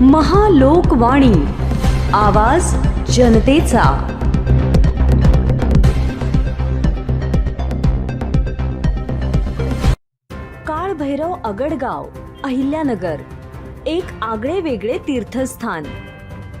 महालोकवाणी. आवाज जनतेचा. काळभैरव अगडगाव अहिल्यानगर. एक आगळे वेगळे तीर्थस्थान.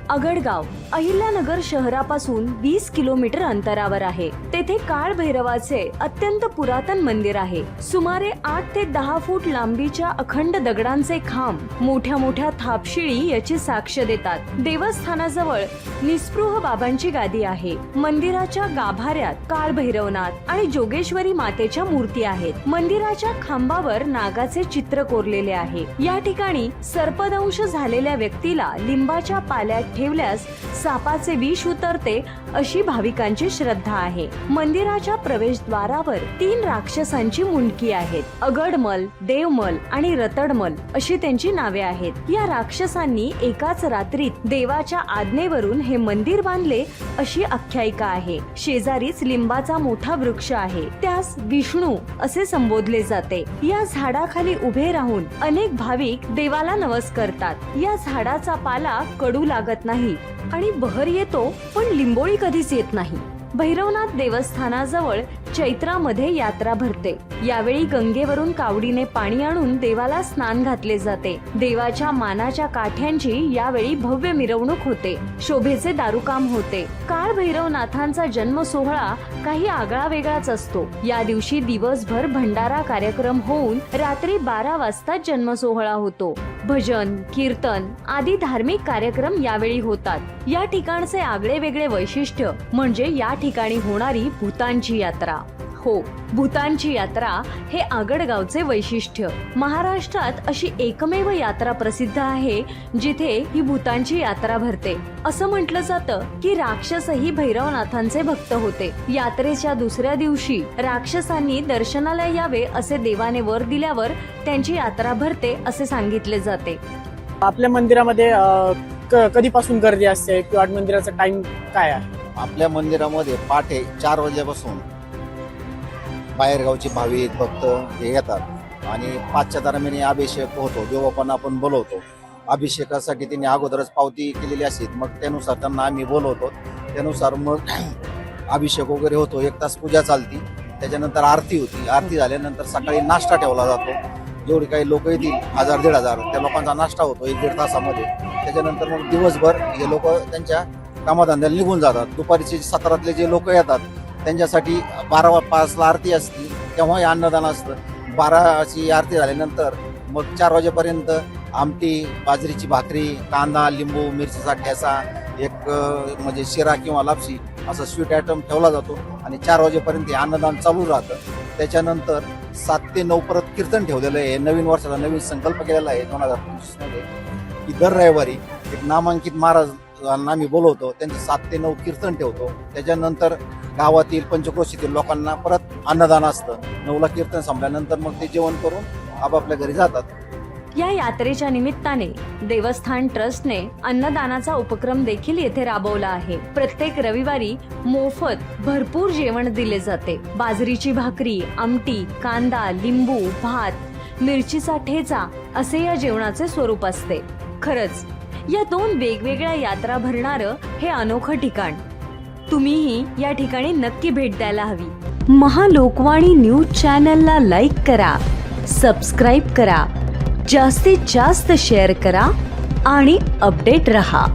अगडगाव अहिल्यानगर शहरापासून वीस किलोमीटर अंतरावर आहे. तेथे काळभैरवाचे अत्यंत पुरातन मंदिर आहे. सुमारे आठ ते दहा फूट लांबीच्या अखंड दगडांचे खांब मोठ्या मोठ्या थापशिळी याची साक्ष देतात. देवस्थानाजवळ निस्पृह बाबांची गादी आहे. मंदिराच्या गाभाऱ्यात काळभैरवनाथ आणि जोगेश्वरी मातेच्या मूर्ती आहेत. मंदिराच्या खांबावर नागाचे चित्र कोरलेले आहे. या ठिकाणी सर्पदंश झालेल्या व्यक्तीला लिंबाच्या पाल्यात ठेवल्यास सापाचे विष उतरते अशी भाविकांची श्रद्धा आहे. मंदिराच्या प्रवेशद्वारावर तीन राक्षसांची मुंडकी आहेत. अगडमल देवमल आणि रतडमल अशी त्यांची नावे आहेत. या राक्षसांनी एकाच रात्रीत देवाच्या आज्ञेवरून हे मंदिर बांधले अशी आख्यायिका आहे. शेजारीच लिंबाचा मोठा वृक्ष आहे. त्यास विष्णू असे संबोधले जाते. या झाडाखाली उभे राहून अनेक भाविक देवाला नवस करतात या झाडाचा पाला कडू लागत नाही. आणि बहर येतो पण लिंबोळी कधीच येत नाही. भैरवनाथ देवस्थानाजवळ चैत्रामध्ये यात्रा भरते. यावेळी गंगेवरून कावडीने पाणी आणून देवाला स्नान घातले जाते. देवाच्या मानाच्या काठ्यांची यावेळी भव्य मिरवणूक होते. शोभेचे दारुकाम होते. काळ भैरवनाथांचा जन्म सोहळा काही आगळा वेगळाच असतो. या दिवशी दिवसभर भंडारा कार्यक्रम होऊन रात्री बारा वाजता जन्म सोहळा होतो. भजन कीर्तन आदी धार्मिक कार्यक्रम यावेळी होतात. या ठिकाणचे आगळे वेगळे वैशिष्ट्य म्हणजे या ठिकाणी होणारी भूतांची यात्रा. हो भूतांची यात्रा हे आगडगावचे वैशिष्ट्य. महाराष्ट्रात अशी एकमेव यात्रा प्रसिद्ध आहे जिथे ही भूतांची यात्रा भरते. असं म्हटलं जातं की राक्षसही भैरवनाथांचे भक्त होते. यात्रेच्या दुसऱ्या दिवशी राक्षसांनी दर्शनाला यावे असे देवाने वर दिल्यावर त्यांची यात्रा भरते असे सांगितले जाते. आपल्या मंदिरामध्ये कधीपासून गर्दी असते किंवा मंदिराचा टाइम काय आहे? आपल्या मंदिरामध्ये पहाटे चार वाजल्यापासून बाहेरगावचे भाविक भक्त हे येतात. आणि पाचच्या दरम्यान अभिषेक होतो. देवबापांना आपण बोलवतो. अभिषेकासाठी त्यांनी अगोदरच पावती केलेली असते मग त्यानुसार त्यांना आम्ही बोलवतो. त्यानुसार मग अभिषेक वगैरे होतो. एक तास पूजा चालती. त्याच्यानंतर आरती होती. आरती झाल्यानंतर सकाळी नाश्ता ठेवला जातो. जेवढे काही लोक येतील हजार दीड हजार त्या लोकांचा नाश्ता होतो एक दीड तासामध्ये. त्याच्यानंतर मग दिवसभर हे लोक त्यांच्या कामाधंद्याला निघून जातात. दुपारीचे सत्रातले जे लोक येतात त्यांच्यासाठी बारा पाचला आरती असती तेव्हा हे अन्नदान असतं. बाराची आरती झाल्यानंतर मग चार वाजेपर्यंत आमटी बाजरीची भाकरी कांदा लिंबू मिरचीचा ठेसा एक म्हणजे शिरा किंवा लापशी असं स्वीट आयटम ठेवला जातो आणि चार वाजेपर्यंत हे अन्नदान चालू राहतं. त्याच्यानंतर सात ते नऊ परत कीर्तन ठेवलेलं आहे. नवीन वर्षाचा नवीन संकल्प केलेला आहे दोन हजार पंचवीसमध्ये की दर रविवारी एक नामांकित महाराज आम्ही बोलवतो त्यांचं सात ते नऊ कीर्तन ठेवतो. त्याच्यानंतर गावातील पंचक्रोशीतील लोकांना परत अन्नदान असतं. नऊला कीर्तन संपल्यानंतर मग ते जेवण करून आपापल्या घरी जातात. या यात्रेच्या निमित्ताने देवस्थान ट्रस्टने अन्नदानाचा उपक्रम देखील येथे राबवला आहे. प्रत्येक रविवारी मोफत भरपूर जेवण दिले जाते. बाजरीची भाकरी आमटी कांदा लिंबू भात मिरचीचा ठेचा असे या जेवणाचे स्वरूप असते. खरंच या दोन वेगवेगळ्या यात्रा भरणारं हे अनोखं ठिकाण. तुम्हीही या ठिकाणी नक्की भेट द्यायला हवी. महालोकवाणी न्यूज चॅनलला लाईक करा सबस्क्राईब करा जास्तीत जास्त शेअर करा आणि अपडेट रहा.